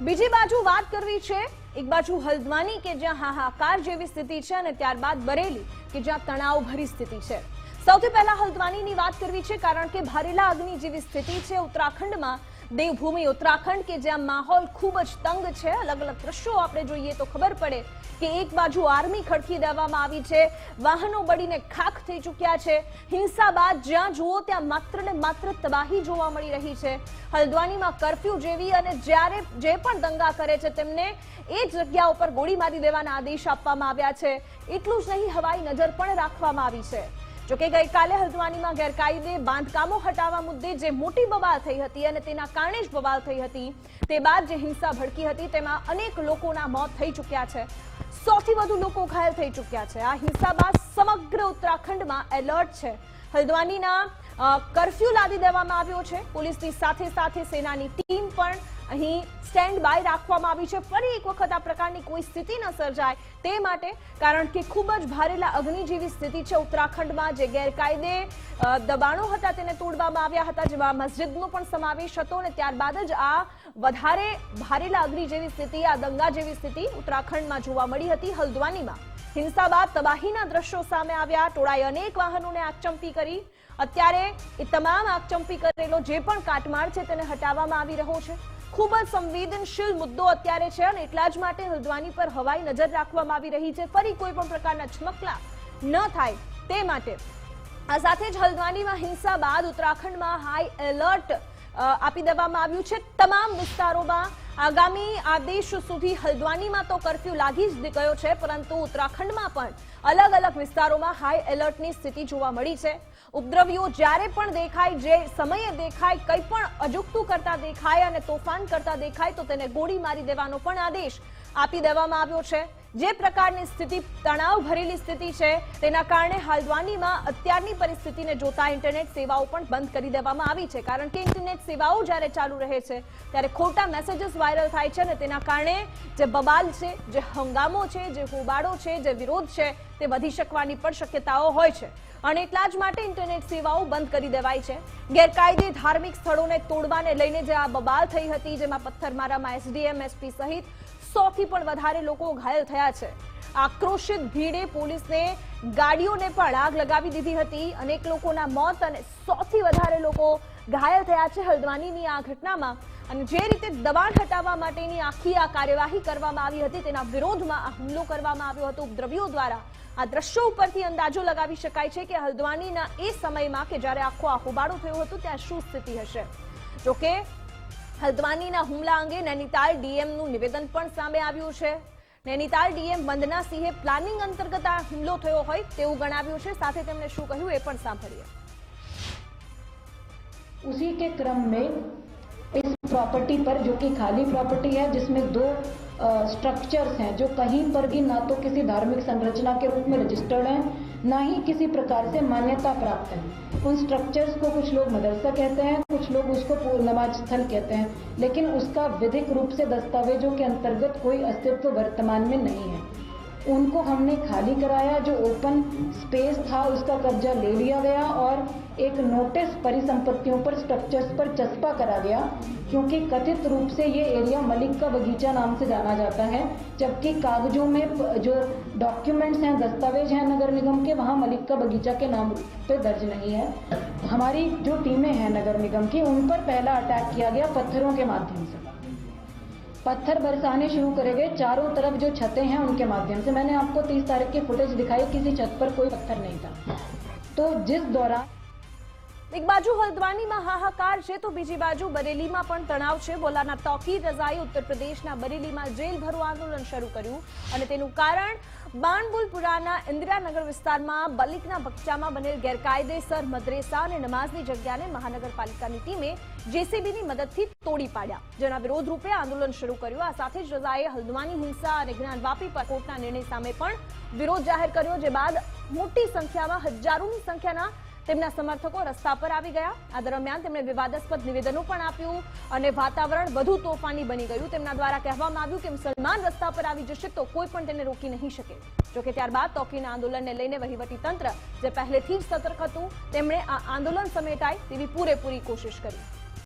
બીજી બાજુ વાત કરવી છે, એક બાજુ હલ્દવાની કે જ્યાં હાહાકાર જેવી સ્થિતિ છે અને ત્યારબાદ બરેલી કે જ્યાં તણાવ ભરી સ્થિતિ છે. સૌથી પહેલા હલ્દવાનીની વાત કરવી છે, કારણ કે ભારેલા અગ્નિ જેવી સ્થિતિ છે ઉત્તરાખંડમાં. દેવભૂમિ ઉત્તરાખંડ કે જ્યાં માહોલ ખૂબ જ તંગ છે. અલગ અલગ દ્રશ્યો આપણે જોઈએ તો ખબર પડે કે એક બાજુ આર્મી ખડકી દેવામાં આવી છે. વાહનો બળીને ખાખ થઈ ચૂક્યા છે. હિંસા બાદ જ્યાં જુઓ ત્યાં માત્ર ને માત્ર તબાહી જોવા મળી રહી છે. હલ્દવાનીમાં કરફ્યુ જેવી અને જ્યારે જે પણ દંગા કરે છે તેમને એ જગ્યા ઉપર ગોળી મારી દેવાના આદેશ આપવામાં આવ્યા છે. એટલું જ નહીં, હવાઈ નજર પણ રાખવામાં આવી છે. જોકે ગઈકાલે હલ્દવાનીમાં ગેરકાયદે બાંધકામો હટાવવા મુદ્દે જે મોટી બવાલ થઈ હતી અને તેના કારણે જ બવાલ થઈ હતી, તે બાદ જે હિંસા ભડકી હતી તેમાં અનેક લોકોના મોત થઈ ચૂક્યા છે. સૌથી વધુ લોકો ઘાયલ થઈ ચૂક્યા છે. આ હિંસા બાદ સમગ્ર ઉત્તરાખંડમાં એલર્ટ છે. હલ્દવાનીના કર્ફ્યુ લાદી દેવામાં આવ્યો છે. પોલીસની સાથે સાથે સેનાની ટીમ પણ અહીં સ્ટેન્ડ બાય રાખવામાં આવી છે. ફરી એક વખત આ પ્રકારની કોઈ સ્થિતિ ન સર્જાય તે માટે, કારણ કે ખૂબ જ ભારેલા અગ્નિ જેવી સ્થિતિ છે ઉત્તરાખંડમાં, જે ગેરકાયદે દબાણો હતા તેને તોડવામાં આવ્યા હતા, જેમાં મસ્જિદનો પણ સમાવેશ હતો અને ત્યારબાદ જ આ વધારે ભારેલા અગ્નિ જેવી સ્થિતિ, આ દંગા જેવી સ્થિતિ ઉત્તરાખંડમાં જોવા મળી હતી હલ્દવાનીમાં. હિંસા બાદ તબાહીના દ્રશ્યો સામે આવ્યા. ટોળાએ અનેક વાહનોને આગચંપી કરી. અત્યારે એ તમામ આગચંપી કરેલો જે પણ કાટમાળ છે તેને હટાવવામાં આવી રહ્યો છે. ખૂબ જ સંવેદનશીલ મુદ્દો અત્યારે છે અને એટલા જ માટે હલ્દવાની પર હવાઈ નજર રાખવામાં આવી રહી છે. ફરી કોઈ પણ પ્રકારના ચમકલા ન થાય તે માટે. આ સાથે જ હલ્દવાનીમાં હિંસા બાદ ઉત્તરાખંડમાં હાઈ એલર્ટ આપી દેવામાં આવ્યું છે. તમામ વિસ્તારોમાં આગામી આદેશ સુધી હલ્દવાનીમાં તો કરફ્યુ લાગી જ ગયો છે, પરંતુ ઉત્તરાખંડમાં પણ અલગ અલગ વિસ્તારોમાં હાઈ એલર્ટની સ્થિતિ જોવા મળી છે. ઉપદ્રવીઓ જ્યારે પણ દેખાય, જે સમયે દેખાય, કંઈ પણ અજુગતું કરતા દેખાય અને તોફાન કરતા દેખાય, તો તેને ગોળી મારી દેવાનો પણ આદેશ આપી દેવામાં આવ્યો છે. જે પ્રકારની સ્થિતિ તણાવ ભરેલી સ્થિતિ છે, તેના કારણે હાલવાનીમાં અત્યારની પરિસ્થિતિને જોતા ઇન્ટરનેટ સેવાઓ પણ બંધ કરી દેવામાં આવી છે. કારણ કે ઇન્ટરનેટ સેવાઓ જ્યારે ચાલુ રહે છે, ત્યારે ખોટા મેસેજીસ વાયરલ થાય છે અને તેના કારણે જે બબાલ છે, જે હંગામો છે, જે હોબાળો છે, જે વિરોધ છે, તે વધી શકવાની પણ શક્યતાઓ હોય છે. અને એટલા જ માટે ઇન્ટરનેટ સેવાઓ બંધ કરી દેવાય છે. ગેરકાયદે ધાર્મિક સ્થળોને તોડવાને લઈને જે આ બબાલ થઈ હતી, જેમાં પથ્થરમારામાં એસડીએમ, એસપી સહિત સોથી પણ વધારે લોકો ઘાયલ થયા છે. આક્રોશિત ભીડે પોલીસને ગાડીઓને પણ આગ લગાવી દીધી હતી. અનેક લોકોના મોત અને સોથી વધારે લોકો ઘાયલ થયા છે હલ્દવાનીની આ ઘટનામાં. અને જે રીતે દબાણ હટાવવા માટેની આખી આ કાર્યવાહી કરવામાં આવી હતી, તેના વિરોધમાં આ હુમલો કરવામાં આવ્યો હતો. ઉપદ્રવીઓ દ્વારા આ દ્રશ્યો ઉપરથી અંદાજો લગાવી શકાય છે કે હલ્દવાનીના એ સમયમાં કે જ્યારે આખો આ હોબાળો થયો હતો, ત્યાં શું સ્થિતિ હશે? જોકે હલ્દવાનીના હુમલા અંગે નૈનીતાલ ડીએમનું નિવેદન પણ સામે આવ્યું છે નૈનીતાલ ડીએમ વંદના સિંહે પ્લાનિંગ અંતર્ગત આ હુમલો થયો હોય તેવું ગણાવ્યું છે સાથે તેમણે શું કહ્યું એ પણ સાંભળીએ उसी के क्रम में इस प्रॉपर्टी पर जो कि खाली प्रॉपर्टी है जिसमें दो स्ट्रक्चर्स हैं जो कहीं पर भी ना तो किसी धार्मिक संरचना के रूप में रजिस्टर्ड हैं ना ही किसी प्रकार से मान्यता प्राप्त है। उन स्ट्रक्चर्स को कुछ लोग मदरसा कहते हैं, कुछ लोग उसको पूर्ण नमाज़ स्थल कहते हैं, लेकिन उसका विधिक रूप से दस्तावेजों के अंतर्गत कोई अस्तित्व वर्तमान में नहीं है। उनको हमने खाली कराया, जो ओपन स्पेस था, उसका कब्जा ले लिया गया और एक नोटिस परिसंपत्तियों पर स्ट्रक्चर्स पर चस्पा करा गया, क्योंकि कथित रूप से ये एरिया मलिक का बगीचा नाम से जाना जाता है, जबकि कागजों में जो डॉक्यूमेंट्स हैं, दस्तावेज़ हैं नगर निगम के, वहाँ मलिक का बगीचा के नाम पे दर्ज नहीं है। हमारी जो टीमें हैं नगर निगम की, उन पर पहला अटैक किया गया पत्थरों के माध्यम से। पत्थर बरसाने शुरू करे गए चारों तरफ जो छतें हैं उनके माध्यम से मैंने आपको तीस तारीख की फुटेज दिखाई किसी छत पर कोई पत्थर नहीं था तो जिस दौरान એક બાજુ હલ્દવાનીમાં હાહાકાર છે તો બીજી બાજુ બરેલીમાં પણ તણાવ છે. બોલાના તોકી રજાએ ઉત્તર પ્રદેશના બરેલીમાં જેલ ભરો આંદોલન શરૂ કર્યું અને તેનું કારણ બાણબુલપુરાના ઇન્દિરાનગર વિસ્તારમાં બલિકના બગચામાં બનેલ ગેરકાયદેસર મદ્રેસા અને નમાઝની જગ્યાને મહાનગરપાલિકાની ટીમે જેસીબીની મદદથી તોડી પાડ્યા. જેના વિરોધ રૂપે આંદોલન શરૂ કર્યું. આ સાથે જ રજાએ હલ્દવાની હિંસા અને જ્ઞાન વાપી પર કોર્ટના નિર્ણય સામે પણ વિરોધ જાહેર કર્યો, જે બાદ મોટી સંખ્યામાં, હજારોની સંખ્યાના તેમના સમર્થકો રસ્તા પર આવી ગયા. આ દરમિયાન તેમણે વિવાદાસ્પદ નિવેદનો પણ આપ્યું અને વાતાવરણ વધુ તોફાની બની ગયું. તેમના દ્વારા કહેવામાં આવ્યું કે મુસલમાન રસ્તા પર આવી જશે તો કોઈ પણ તેને રોકી નહીં શકે. જોકે ત્યારબાદ તોકીના આંદોલનને લઈને વહીવટી તંત્ર જે પહેલેથી જ સતર્ક હતું, તેમણે આ આંદોલન સમેટાય તેવી પૂરેપૂરી કોશિશ કરી.